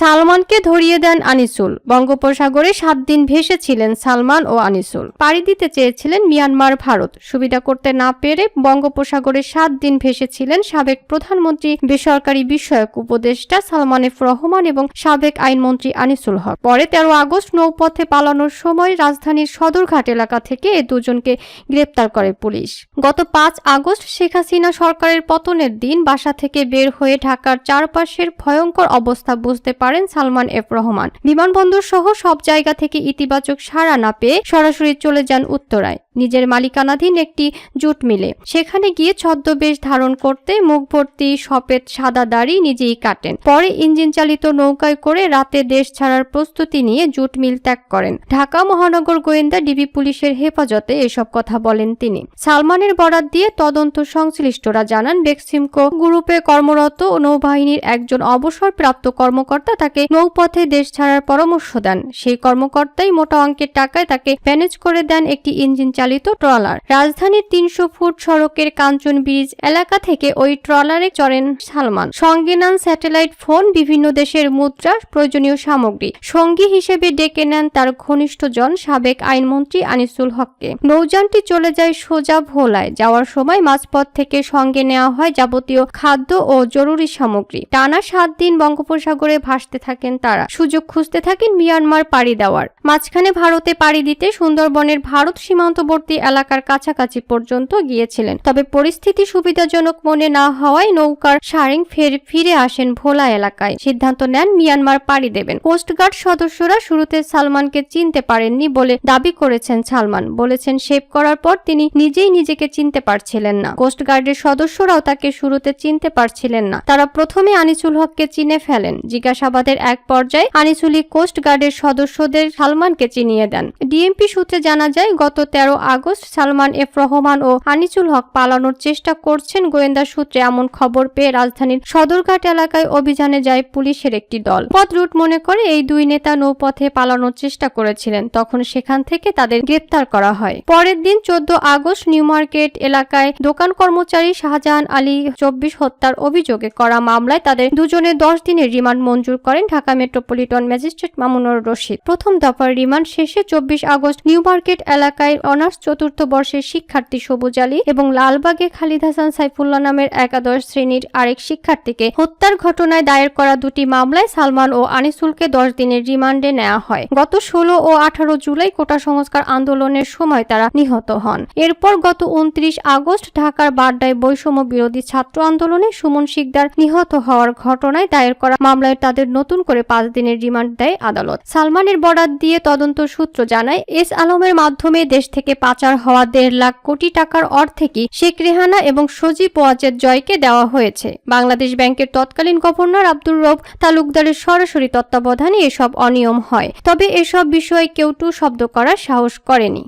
সালমানকে ধরিয়ে দেন আনিসুল। বঙ্গোপসাগরে সাত দিন ভেসেছিলেন সালমান ও আনিসুল। পাড়ি দিতে চেয়েছিলেন মিয়ানমার ভারত। সুবিধা করতে না পেরে বঙ্গোপসাগরে সাত দিন ভেসেছিলেন সাবেক প্রধানমন্ত্রী, বেসরকারি বিষয়ক উপদেষ্টা সালমান এফ রহমান এবং সাবেক আইনমন্ত্রী আনিসুল হক। পরে তেরো আগস্ট নৌপথে পালানোর সময় রাজধানীর সদরঘাট এলাকা থেকে এ দুজনকে গ্রেপ্তার করে পুলিশ। গত পাঁচ আগস্ট শেখ হাসিনা সরকারের পতনের দিন বাসা থেকে বের হয়ে ঢাকার চারপাশের ভয়ঙ্কর অবস্থা বুঝতে পারেন সালমান এফ রহমান। বিমানবন্দর সহ সব জায়গা থেকে ইতিবাচক সাড়া না পেয়ে সরাসরি চলে যান উত্তরায়। নিজের মালিকানাধীন একটি জুট মিলে। সেখানে গিয়ে ছদ্মবেশ ধারণ করতে মুখ ভর্তি সপেত সাদা দাড়ি নিজেই কাটেন। পরে ইঞ্জিন চালিত নৌকায় করে রাতে দেশ ছাড়ার প্রস্তুতি নিয়ে জুট মিল ত্যাগ করেন। ঢাকা মহানগর গোয়েন্দা, ডিবি পুলিশের হেফাজতে এসব কথা বলেন তিনি। সালমানের বরাত দিয়ে তদন্ত সংশ্লিষ্টরা জানান, বেক্সিমকো গ্রুপে কর্মরত নৌবাহিনীর একজন অবসরপ্রাপ্ত কর্মকর্তা তাকে নৌপথে দেশ ছাড়ার পরামর্শ দেন। সেই কর্মকর্তাই মোটা অঙ্কের টাকায় তাকে ম্যানেজ করে দেন একটি ইঞ্জিন চালিত ট্রলার। রাজধানীর তিনশো ফুট সড়কের কাঞ্চন ব্রিজ এলাকা থেকে ওই ট্রলারে চড়েন সালমান। সঙ্গে নেন স্যাটেলাইট ফোন, বিভিন্ন দেশের মুদ্রা, প্রয়োজনীয় সামগ্রী। সঙ্গী হিসেবে ডেকে নেন তার ঘনিষ্ঠজন সাবেক আইনমন্ত্রী আনিসুল হককে। নৌযানটি চলে যায় সোজা ভোলায়। যাওয়ার সময় মাঝপথ থেকে সঙ্গে নেওয়া হয় যাবতীয় খাদ্য ও জরুরি সামগ্রী। টানা সাত দিন বঙ্গোপসাগরে ভাসতে থাকেন তারা। সুযোগ খুঁজতে থাকেন মিয়ানমার পাড়ি দেওয়ার। মাঝখানে ভারতে পাড়ি দিতে সুন্দরবনের ভারত সীমান্তবর্তী এলাকার কাছাকাছি পর্যন্ত গিয়েছিলেন। তবে পরিস্থিতি সুবিধাজনক মনে না হওয়ায় নৌকার সারিং ফের ফিরে আসেন ভোলা এলাকায়। সিদ্ধান্ত নেন মিয়ানমার পাড়ি দেবেন। কোস্টগার্ড সদস্যরা শুরুতে সালমানকে চিনতে পারেননি বলে দাবি করেছেন সালমান। বলেছেন শেভ করার পর তিনি নিজেই নিজেকে চিনতে পারছিলেন না। কোস্টগার্ডের সদস্যরাও তাকে শুরুতে চিনতে পারছিলেন না। তারা প্রথমে আনিসুল হককে চিনে ফেলেন। জিজ্ঞাসাবাদের এক পর্যায়ে আনিসুলি কোস্টগার্ডের সদস্যদের সালমানকে চিনিয়ে দেন। ডিএমপি সূত্রে জানা যায়, গত তেরো আগস্ট সালমান এফ রহমান ও আনিসুল হক পালানোর চেষ্টা করছেন। গোয়েন্দা সূত্রে এমন খবর পেয়ে রাজধানীর সদরঘাট এলাকায় অভিযানে যায় পুলিশের একটি দল। পথ রুট মনে করে এই দুই নেতা নৌপথে পালানোর চেষ্টা করেছিলেন। তখন সেখান থেকে তাদের গ্রেপ্তার করা হয়। পরের দিন চোদ্দ আগস্ট নিউ মার্কেট এলাকায় দোকান কর্মচারী শাহজাহান আলী চব্বিশ হত্যার অভিযোগে করা মামলায় তাদের দুজনে দশ দিনের রিমান্ড মঞ্জুর করেন ঢাকা মেট্রোপলিটন ম্যাজিস্ট্রেট মামুনুর রশিদ। প্রথম দফার রিমান্ড শেষে চব্বিশ আগস্ট নিউ মার্কেট এলাকায় অনার্স চতুর্থ বর্ষের শিক্ষার্থী সবুজ আলী এবং লালবাগে খালিদ হাসান সাইফুল্লাহ নামের একাদশ শ্রেণির আরেক শিক্ষার্থীকে হত্যার ঘটনায় দায়ের করা দুটি মামলায় সালমান ও আনিসুলকে দশ দিনের রিমান্ডে নেওয়া হয়। গত ষোলো ও আঠারো জুলাই কোটা সংস্কার আন্দোলনের সময় তারা নিহত হন। এরপর গত উনত্রিশ আগস্ট ঢাকার বাড্ডায় বৈষম্য বিরোধী ছাত্র আন্দোলনে সুমন শিকদার নিহত হওয়ার ঘটনায় দায়ের করা মামলায় তাদের নতুন করে পাঁচ দিনের রিমান্ড দেয় আদালত। সালমানের বরাত দিয়ে তদন্ত সূত্র জানায়, এস আলমের মাধ্যমে দেশ থেকে পাচার হওয়া দেড় লাখ কোটি টাকার অর্ধেকই শেখ রেহানা এবং সজীব ওয়াজেদ জয়কে দেওয়া হয়েছে। বাংলাদেশ ব্যাংকের তৎকালীন গভর্নর আব্দুর রব তালুকদারের সরাসরি তত্ত্বাবধানে এসব অনিয়ম হয়, তবে এসব বিষয়ে কেউ টু শব্দ করার সাহস করেনি।